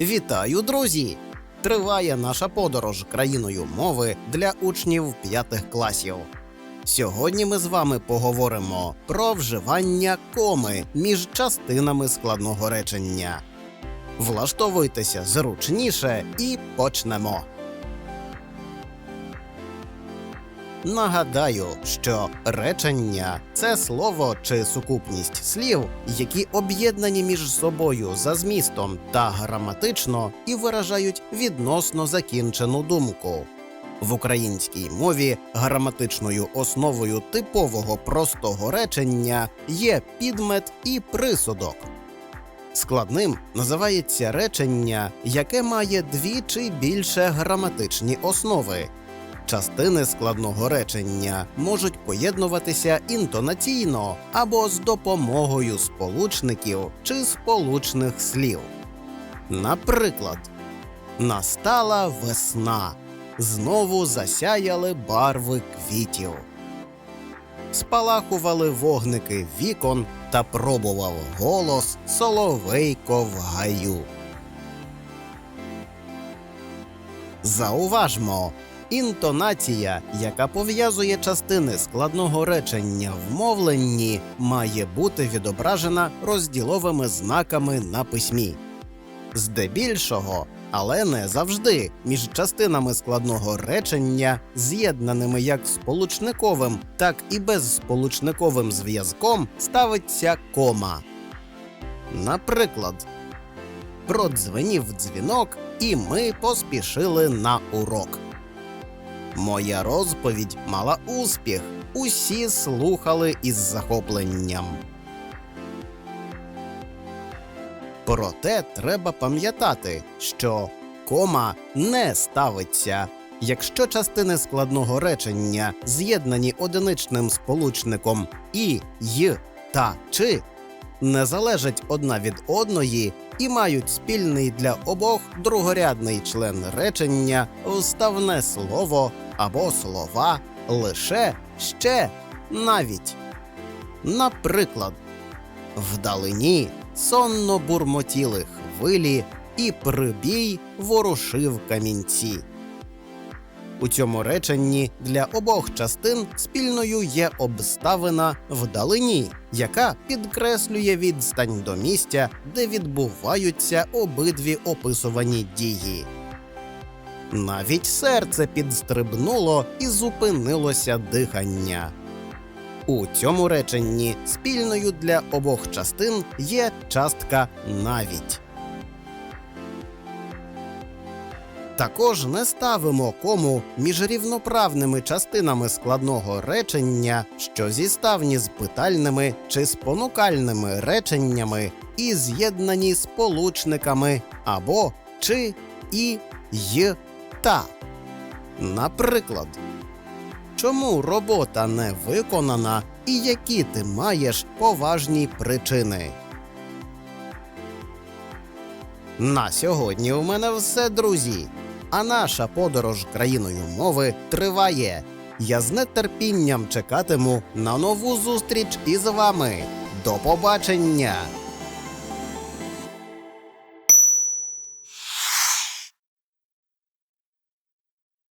Вітаю, друзі! Триває наша подорож країною мови для учнів п'ятих класів. Сьогодні ми з вами поговоримо про вживання коми між частинами складного речення. Влаштовуйтеся зручніше і почнемо. Нагадаю, що речення це слово чи сукупність слів, які об'єднані між собою за змістом та граматично і виражають відносно закінчену думку. В українській мові граматичною основою типового простого речення є підмет і присудок. Складним називається речення, яке має дві чи більше граматичні основи. Частини складного речення можуть поєднуватися інтонаційно або з допомогою сполучників чи сполучних слів. Наприклад, настала весна, знову засяяли барви квітів. Спалахували вогники вікон та пробував голос соловейко в гаю. Зауважмо, інтонація, яка пов'язує частини складного речення в мовленні, має бути відображена розділовими знаками на письмі. Здебільшого, але не завжди, між частинами складного речення, з'єднаними як сполучниковим, так і безсполучниковим зв'язком, ставиться кома. Наприклад, продзвенів дзвінок, і ми поспішили на урок. Моя розповідь мала успіх. Усі слухали із захопленням. Проте треба пам'ятати, що кома не ставиться, якщо частини складного речення з'єднані одиничним сполучником і й та чи не залежать одна від одної і мають спільний для обох другорядний член речення, вставне слово або слова лише ще навіть. Наприклад, вдалині сонно бурмотіли хвилі, і прибій ворушив камінці. У цьому реченні для обох частин спільною є обставина вдалині, яка підкреслює відстань до місця, де відбуваються обидві описувані дії. Навіть серце підстрибнуло і зупинилося дихання. У цьому реченні спільною для обох частин є частка навіть. Також не ставимо кому між рівноправними частинами складного речення, що зіставні з питальними чи спонукальними реченнями і з'єднані сполучниками або чи, і, та. Наприклад, чому робота не виконана і які ти маєш поважні причини. На сьогодні у мене все, друзі. А наша подорож країною мови триває. Я з нетерпінням чекатиму на нову зустріч із вами. До побачення!